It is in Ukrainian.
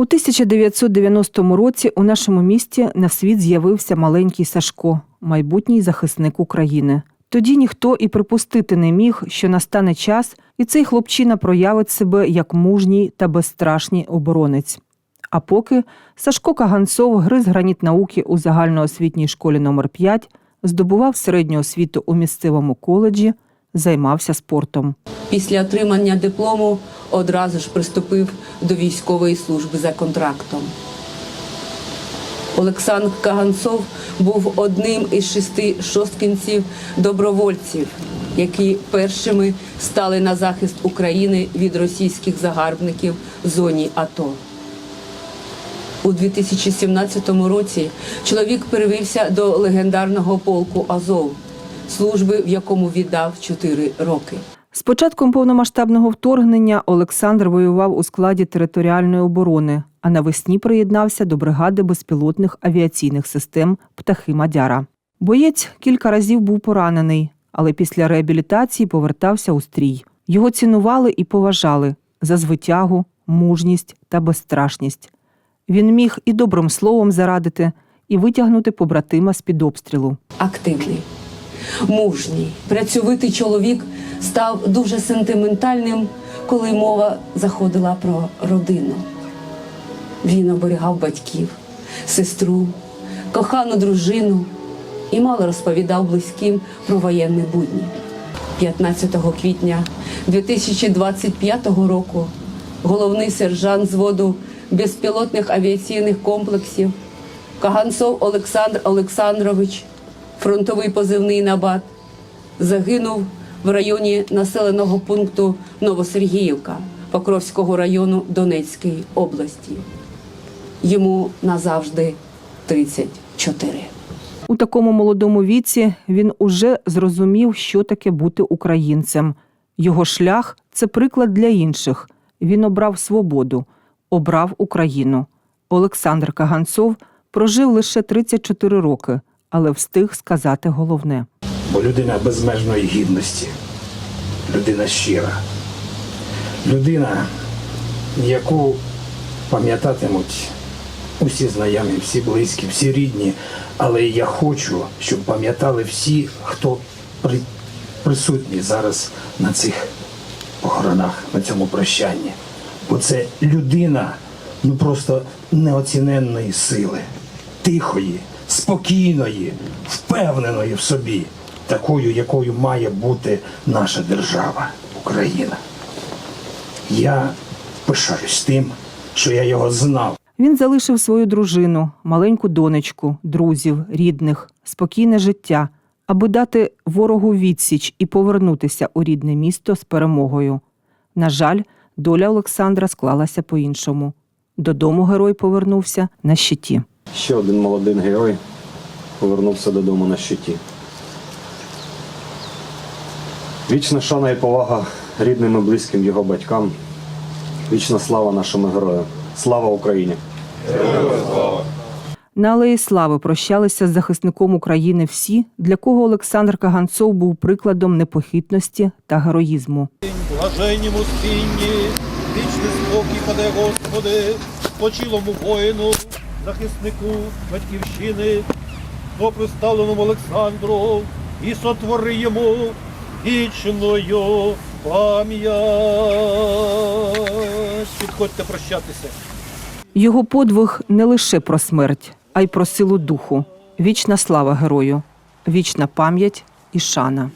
У 1990 році у нашому місті на світ з'явився маленький Сашко, майбутній захисник України. Тоді ніхто і припустити не міг, що настане час, і цей хлопчина проявить себе як мужній та безстрашний оборонець. А поки Сашко Каганцов гриз граніт науки у загальноосвітній школі номер 5 здобував середню освіту у місцевому коледжі, займався спортом. Після отримання диплому одразу ж приступив до військової служби за контрактом. Олександр Каганцов був одним із шести шосткінців добровольців, які першими стали на захист України від російських загарбників в зоні АТО. У 2017 році чоловік перевівся до легендарного полку Азов, служби в якому віддав 4 роки. З початком повномасштабного вторгнення Олександр воював у складі територіальної оборони, а навесні приєднався до бригади безпілотних авіаційних систем Птахи Мадяра. Боєць кілька разів був поранений, але після реабілітації повертався у стрій. Його цінували і поважали за звитягу, мужність та безстрашність. Він міг і добрим словом зарадити, і витягнути побратима з-під обстрілу. активний, мужній, працьовитий чоловік став дуже сентиментальним, коли мова заходила про родину. Він оберігав батьків, сестру, кохану дружину і мало розповідав близьким про воєнні будні. 15 квітня 2025 року головний сержант зводу безпілотних авіаційних комплексів Каганцов Олександр Олександрович, фронтовий позивний набат, загинув в районі населеного пункту Новосергіївка Покровського району Донецької області. Йому назавжди 34. У такому молодому віці він уже зрозумів, що таке бути українцем. Його шлях це приклад для інших. Він обрав свободу, обрав Україну. Олександр Каганцов прожив лише 34 роки, але встиг сказати головне. бо людина безмежної гідності, людина щира, людина, яку пам'ятатимуть усі знайомі, всі близькі, всі рідні. Але я хочу, щоб пам'ятали всі, хто при, присутній зараз на цих похоронах, на цьому прощанні. Бо це людина ну просто неоціненної сили, тихої, спокійної, впевненої в собі, такою, якою має бути наша держава, Україна. Я пишаюсь тим, що я його знав. Він залишив свою дружину, маленьку донечку, друзів, рідних, спокійне життя, аби дати ворогу відсіч і повернутися у рідне місто з перемогою. На жаль, доля Олександра склалася по-іншому. Додому герой повернувся на щиті. Ще один молодий герой повернувся додому на щиті. Вічна шана і повага рідним і близьким його батькам. Вічна слава нашому герою. Слава Україні! На Алеї Слави прощалися з захисником України всі, для кого Олександр Каганцов був прикладом непохитності та героїзму. Блаженнім успінні, вічний спокій подай, Господи, почилому воїну, захиснику батьківщини, доприставленому Олександру, і сотвори йому вічною пам'ять. Підходьте прощатися. Його подвиг не лише про смерть, а й про силу духу. Вічна слава герою, вічна пам'ять і шана.